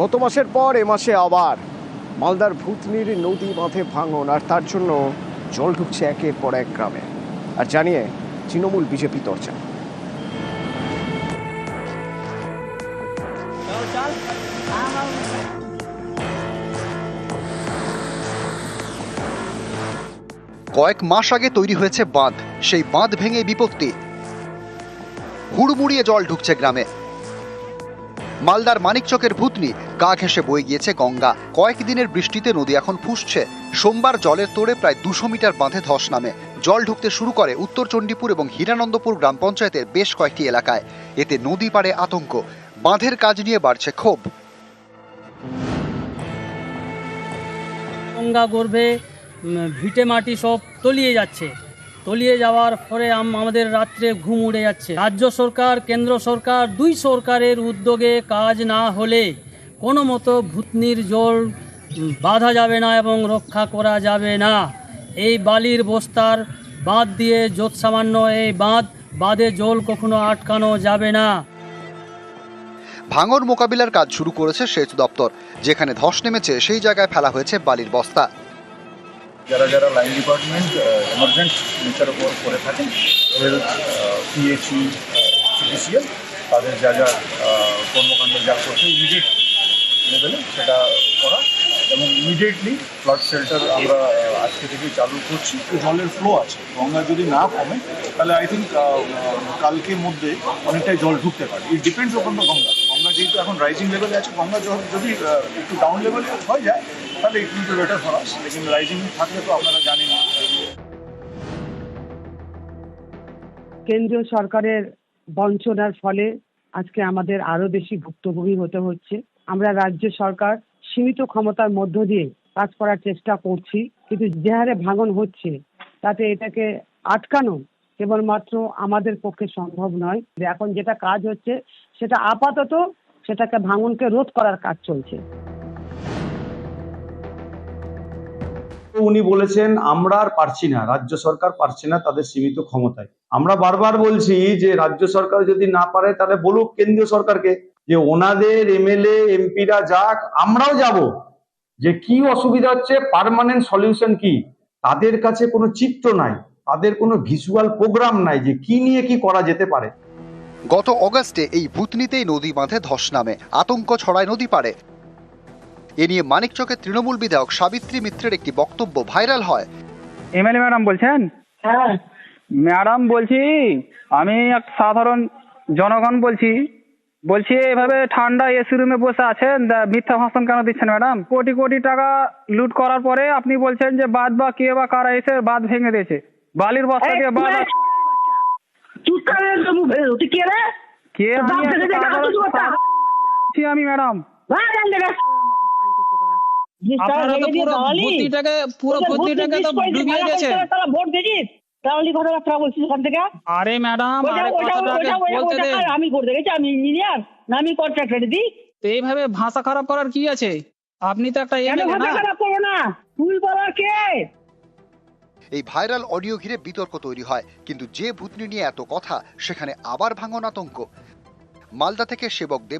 গত মাসের পর, এ মাসে আবার মালদার ভূতনির নদী বাঁধে ভাঙন, আর তার জন্য জল ঢুকছে একের পর এক গ্রামে। আর জানিয়ে, তৃণমূল বিজেপি চর্চা কয়েক মাস আগে তৈরি হয়েছে বাঁধ। সেই বাঁধ ভেঙে বিপত্তি। হুড়মুড়িয়ে জল ঢুকছে গ্রামে। মালদার মানিকচকের ভূতনি, গা ঘেঁষে বয়ে গিয়েছে গঙ্গা। কয়েকদিনের বৃষ্টিতে নদী এখন ফুসছে। সোমবার জলের তোড়ে প্রায় দুশো মিটার বাঁধে ধস নামে। জল ঢুকতে শুরু করে উত্তর চণ্ডীপুর এবং হীরানন্দপুর গ্রাম পঞ্চায়েতের বেশ কয়েকটি এলাকায়। এতে নদী পাড়ে আতঙ্ক। বাঁধের কাজ নিয়ে বাড়ছে ক্ষোভ। গঙ্গা গর্ভে ভিটে মাটি সব তলিয়ে যাচ্ছে। তলিয়ে যাওয়ার পরে আম- আমাদের রাত্রে ঘুম উড়ে যাচ্ছে। রাজ্য সরকার, কেন্দ্র সরকার, দুই সরকারের উদ্যোগে কাজ না হলে কোনো মতো ভূতনির জল বাঁধা যাবে না এবং রক্ষা করা যাবে না। এই বালির বস্তার বাঁধ দিয়ে যত সামান্য এই বাঁধ, বাঁধে জল কখনো আটকানো যাবে না। ভাঙর মোকাবিলার কাজ শুরু করেছে সেচ দপ্তর, যেখানে ধস নেমেছে সেই জায়গায় ফেলা হয়েছে বালির বস্তা। যারা যারা লাইন ডিপার্টমেন্ট এমার্জেন্ট নেচার উপর করে থাকেন হেলথ পিএইচই সিপিসিএল তাদের যা যা আহ, কর্মকাণ্ড যা করছে ইমিডিয়েট লেভেলে সেটা করা এবং ইমিডিয়েটলি ফ্লাড শেল্টার আমরা আজকে থেকে চালু করছি। জলের ফ্লো আছে গঙ্গা যদি না কমে তাহলে আই থিঙ্ক কালকের মধ্যে অনেকটাই জল ঢুকতে পারে। It depends on the Ganga. Ganga যেহেতু এখন রাইজিং লেভেলে আছে, গঙ্গা যদি একটু ডাউন লেভেলে হয়ে যায়, তাহলে it will better for us লেকিন রাইজিং থাকলে তো আপনারা জানেন। কেন্দ্রীয় সরকারের বঞ্চনার ফলে আজকে আমাদের আরও বেশি ভুক্তভোগী হতে হচ্ছে। আমরা রাজ্য সরকার সীমিত ক্ষমতার মধ্য দিয়ে কাজ করার চেষ্টা করছি, কিন্তু যে হারে ভাঙন হচ্ছে, তাতে এটাকে আটকানো কেবলমাত্র আমাদের পক্ষে সম্ভব নয় যে এখন যেটা কাজ হচ্ছে, সেটা আপাতত সেটাকে ভাঙনকে রোধ করার কাজ চলছে। উনি বলেছেন, আমরা আর পারছি না, রাজ্য সরকার পারছে না তাদের সীমিত ক্ষমতায়। আমরা বারবার বলছি যে, রাজ্য সরকার যদি না পারে, তাহলে বলুক কেন্দ্রীয় সরকারকে যে ওনাদের এমএলএ, এমপিরা যাক, আমরাও যাব। যে কি অসুবিধা হচ্ছে, পার্মানেন্ট সলিউশন কি? তাদের কাছে কোনো চিত্র নাই। তাদের কোনো ভিজুয়াল প্রোগ্রাম নাই যে কি নিয়ে কি করা যেতে পারে। গত অগস্টে এই ভূতনিতেই নদী বাঁধে ধস নামে আতঙ্ক ছড়ায় নদী পারে এ নিয়ে মানিকচকের তৃণমূল বিধায়ক সাবিত্রী মিত্রের একটি বক্তব্য ভাইরাল হয়। এমএলএ ম্যাডাম বলছেন? হ্যাঁ। ম্যাডাম বলছি আমি এক সাধারণ জনগণ বলছি বলছি এভাবে ঠান্ডা এসি রুমে বসে আছেন মিথ্যা ভাষণ কেন দিচ্ছেন ম্যাডাম? কোটি কোটি টাকা লুট করার পরে আপনি বলছেন যে বাদ বা কে বা কারা এসে বাদ ভেঙে দিয়েছে। বালির বস্তা দিয়ে বাদ চুপ করে ভেঙে তুই কে রে? কে আমি আমি ম্যাডাম। থেকে? আরে ম্যাডাম আমি আমি ইঞ্জিনিয়ার আমি কন্ট্রাক্টর দিই। এইভাবে ভাষা খারাপ করার কি আছে? আপনি তো একটা খারাপ করব না? তুই বলার কে? এই ভাইরাল অডিও ঘিরে বিতর্ক তৈরি হয়, কিন্তু যে ভূতনি নিয়ে এত কথা, সেখানে আবার ভাঙন আতঙ্ক। মালদা থেকে সেবক দেব